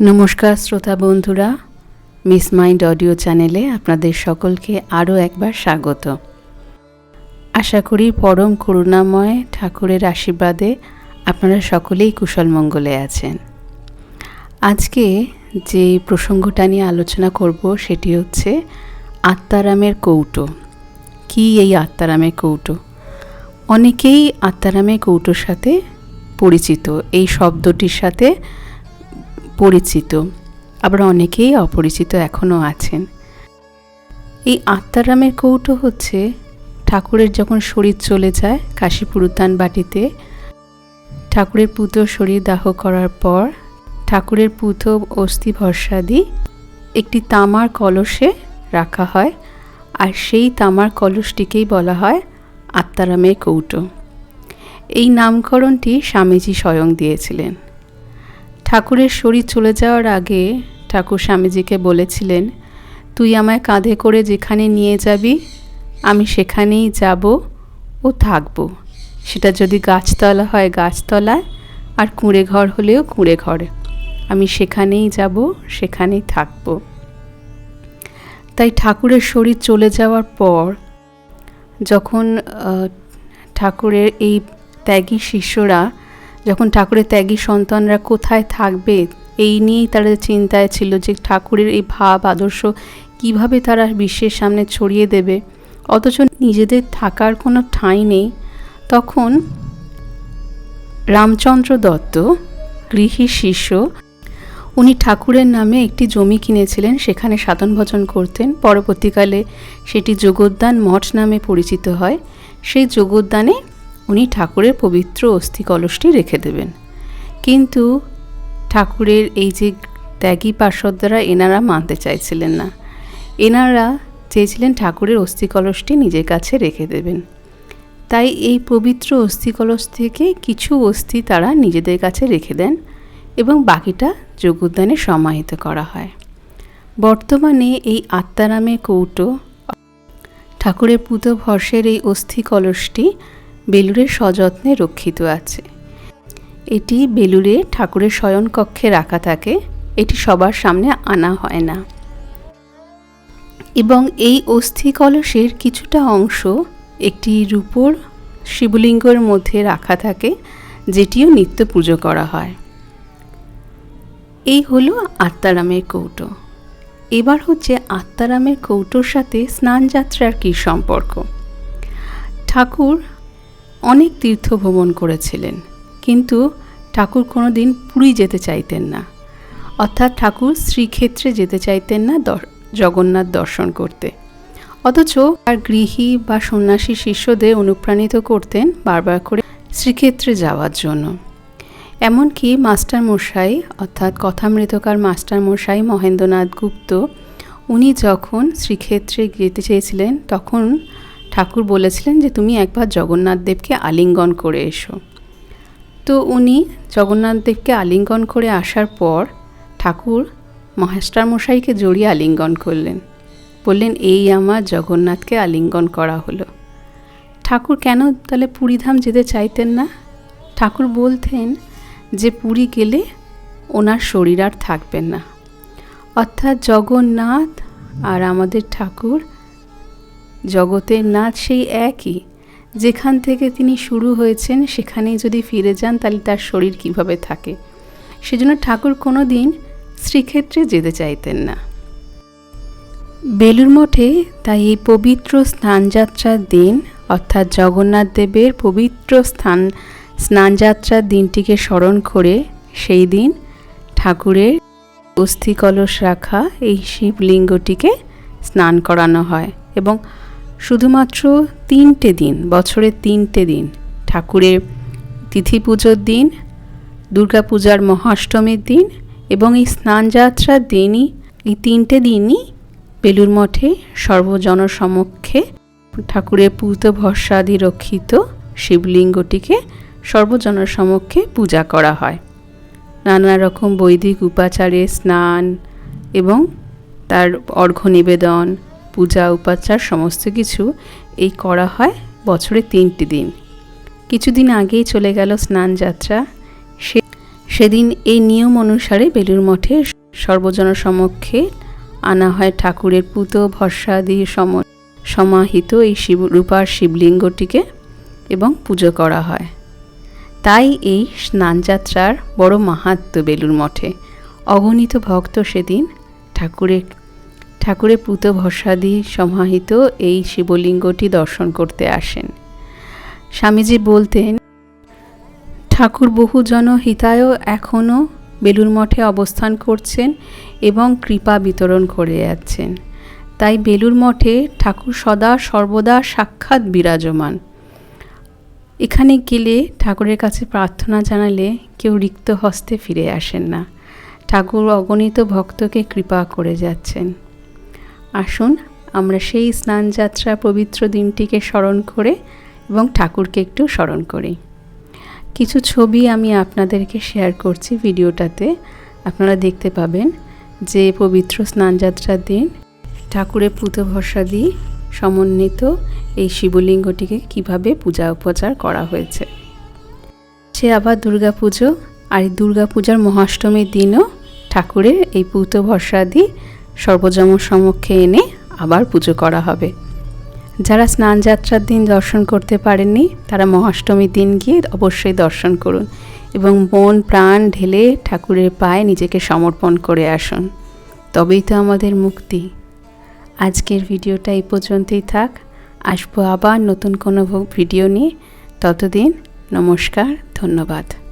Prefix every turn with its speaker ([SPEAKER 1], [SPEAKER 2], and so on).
[SPEAKER 1] নমস্কার শ্রোতা বন্ধুরা, মিস মাইন্ড অডিও চ্যানেলে আপনাদের সকলকে আরও একবার স্বাগত। আশা করি পরম করুণাময় ঠাকুরের আশীর্বাদে আপনারা সকলেই কুশল মঙ্গলে আছেন। আজকে যে প্রসঙ্গটা নিয়ে আলোচনা করব সেটি হচ্ছে আত্মারামের কৌটো। কি এই আত্মারামের কৌটো? অনেকেই আত্মারামের কৌটোর সাথে পরিচিত। এই শব্দটির সাথে পরিচিত। আবার অনেকেই অপরিচিত এখনও আছেন। এই আত্মারামের কৌটো হচ্ছে, ঠাকুরের যখন শরীর চলে যায় কাশীপুর উদ্যান বাটিতে, ঠাকুরের পুতো শরীর দাহ করার পর, ঠাকুরের পুতো অস্থি ভরসাদি একটি তামার কলসে রাখা হয়, আর সেই তামার কলসটিকেই বলা হয় আত্মারামের কৌটো। এই নামকরণটি স্বামীজি স্বয়ং দিয়েছিলেন। ঠাকুরের শরীর চলে যাওয়ার আগে ঠাকুর স্বামীজিকে বলেছিলেন, তুই আমায় কাঁধে করে যেখানে নিয়ে যাবি, আমি সেখানেই যাব ও থাকব। সেটা যদি গাছতলা হয় গাছতলায়, আর কুঁড়ে ঘর হলেও কুঁড়ে ঘরে আমি সেখানেই যাব, সেখানেই থাকব। তাই ঠাকুরের শরীর চলে যাওয়ার পর, যখন ঠাকুরের এই ত্যাগী শিষ্যরা যখন ঠাকুরের ত্যাগী সন্তানরা কোথায় থাকবে, এই নিয়েই তারা চিন্তায় ছিল যে ঠাকুরের এই ভাব, আদর্শ কীভাবে তারা বিশ্বের সামনে ছড়িয়ে দেবে। অথচ নিজেদের থাকার কোনো ঠাঁই নেই। তখন রামচন্দ্র দত্ত গৃহী শিষ্য, উনি ঠাকুরের নামে একটি জমি কিনেছিলেন, সেখানে সাধন ভজন করতেন। পরবর্তীকালে সেটি যোগোদ্যান মঠ নামে পরিচিত হয়। সেই যোগোদ্যানে উনি ঠাকুরের পবিত্র অস্থি কলসটি রেখে দেবেন। কিন্তু ঠাকুরের এই যে ত্যাগী পার্শ্বদরা এনারা মানতে চাইছিলেন না। এনারা চেয়েছিলেন ঠাকুরের অস্থি কলসটি নিজের কাছে রেখে দেবেন। তাই এই পবিত্র অস্থি কলস থেকে কিছু অস্থি তারা নিজেদের কাছে রেখে দেন এবং বাকিটা যোগোদ্যানে সমাহিত করা হয়। বর্তমানে এই আত্মারামের কৌটো ঠাকুরের পুতো ভর্ষের এই অস্থি কলসটি বেলুরের সযত্নে রক্ষিত আছে। এটি বেলুরে ঠাকুরের শয়নকক্ষে রাখা থাকে, এটি সবার সামনে আনা হয় না। এবং এই অস্থি কলসের কিছুটা অংশ একটি রূপোর শিবলিঙ্গের মধ্যে রাখা থাকে, যেটিও নিত্য পুজো করা হয়। এই হলো আত্মারামের কৌটো। এবার হচ্ছে আত্মারামের কৌটোর সাথে স্নানযাত্রার কী সম্পর্ক? ঠাকুর অনেক তীর্থ ভ্রমণ করেছিলেন, কিন্তু ঠাকুর কোনো দিন পুরী যেতে চাইতেন না। অর্থাৎ ঠাকুর শ্রীক্ষেত্রে যেতে চাইতেন না জগন্নাথ দর্শন করতে। অথচ আর গৃহী বা সন্ন্যাসী শিষ্যদের অনুপ্রাণিত করতেন বারবার করে শ্রীক্ষেত্রে যাওয়ার জন্য। এমনকি মাস্টার মশাই, অর্থাৎ কথামৃতকার মাস্টার মশাই মহেন্দ্রনাথ গুপ্ত, উনি যখন শ্রীক্ষেত্রে যেতে চেয়েছিলেন, তখন ঠাকুর বলেছিলেন যে তুমি একবার জগন্নাথ দেবকে আলিঙ্গন করে এসো। তো উনি জগন্নাথ দেবকে আলিঙ্গন করে আসার পর ঠাকুর মাস্টার মশাইকে জড়িয়ে আলিঙ্গন করলেন। বললেন, এই আমার জগন্নাথকে আলিঙ্গন করা হলো। ঠাকুর কেন তাহলে পুরীধাম যেতে চাইতেন না? ঠাকুর বলতেন যে পুরী গেলে ওনার শরীর আর থাকবেন না। অর্থাৎ জগন্নাথ আর আমাদের ঠাকুর জগতের নাচ সেই একই। যেখান থেকে তিনি শুরু হয়েছেন, সেখানেই যদি ফিরে যান, তাহলে তার শরীর কীভাবে থাকে? সেজন্য ঠাকুর কোনো দিন শ্রীক্ষেত্রে যেতে চাইতেন না। বেলুর মঠে তাই এই পবিত্র স্নানযাত্রার দিন, অর্থাৎ জগন্নাথ দেবের পবিত্র স্থান, স্নানযাত্রার দিনটিকে স্মরণ করে সেই দিন ঠাকুরের অস্থি কলস রাখা এই শিবলিঙ্গটিকে স্নান করানো হয় এবং শুধুমাত্র তিনটে দিন বছরের তিনটে দিন, ঠাকুরের তিথি পুজোর দিন, দুর্গাপূজার মহাষ্টমীর দিন এবং এই স্নানযাত্রার দিনই, এই তিনটে দিনই বেলুর মঠে সর্বজনসমক্ষে ঠাকুরের পূত ভরসাদি রক্ষিত শিবলিঙ্গটিকে সর্বজন সমক্ষে পূজা করা হয়। নানা রকম বৈদিক উপাচারে স্নান এবং তার অর্ঘ্য নিবেদন পূজা, উপাচার, সমস্ত কিছু এই করা হয় বছরে তিনটি দিন। কিছুদিন আগেই চলে গেল স্নান যাত্রা। সে, সেদিন এই নিয়ম অনুসারে বেলুর মঠে সর্বজন সমক্ষে আনা হয় ঠাকুরের পুত, ভস্মাদি সম, সমাহিত এই শিব, রূপার শিবলিঙ্গটিকে এবং পুজো করা হয়। তাই এই স্নানযাত্রার বড় মাহাত্ম্য বেলুর মঠে। অগণিত ভক্ত সেদিন ঠাকুরের ঠাকুরের পুত ভস্মাদি সমাহিত এই শিবলিঙ্গটি দর্শন করতে আসেন। স্বামীজি বলতেন, ঠাকুর বহু জনহিতায়ও এখনও বেলুর মঠে অবস্থান করছেন এবং কৃপা বিতরণ করে যাচ্ছেন। তাই বেলুর মঠে ঠাকুর সদা সর্বদা সাক্ষাৎ বিরাজমান। এখানে গেলে ঠাকুরের কাছে প্রার্থনা জানালে কেউ রিক্ত হস্তে ফিরে আসেন না। ঠাকুর অগণিত ভক্তকে কৃপা করে যাচ্ছেন। আসুন, আমরা সেই স্নানযাত্রা পবিত্র দিনটিকে স্মরণ করে এবং ঠাকুরকে একটু স্মরণ করি। কিছু ছবি আমি আপনাদেরকে শেয়ার করছি ভিডিওটাতে। আপনারা দেখতে পাবেন যে পবিত্র স্নানযাত্রার দিন ঠাকুরের পুত ভরসা দিয়ে সমন্বিত এই শিবলিঙ্গটিকে কীভাবে পূজা উপচার করা হয়েছে। সে আবার দুর্গাপুজো, আর এই দুর্গাপূজার মহাষ্টমীর দিনও ঠাকুরের এই পুত ভরসাদি সর্বজম সমক্ষে এনে আবার পুজো করা হবে। যারা স্নান যাত্রার দিন দর্শন করতে পারেননি, তারা মহাষ্টমীর দিন গিয়ে অবশ্যই দর্শন করুন এবং মন, প্রাণ ঢেলে ঠাকুরের পায়ে নিজেকে সমর্পণ করে আসুন। তবেই তো আমাদের মুক্তি। আজকের ভিডিওটা এই পর্যন্তই থাক। আসব আবার নতুন কোনো ভিডিও নিয়ে। ততদিন নমস্কার, ধন্যবাদ।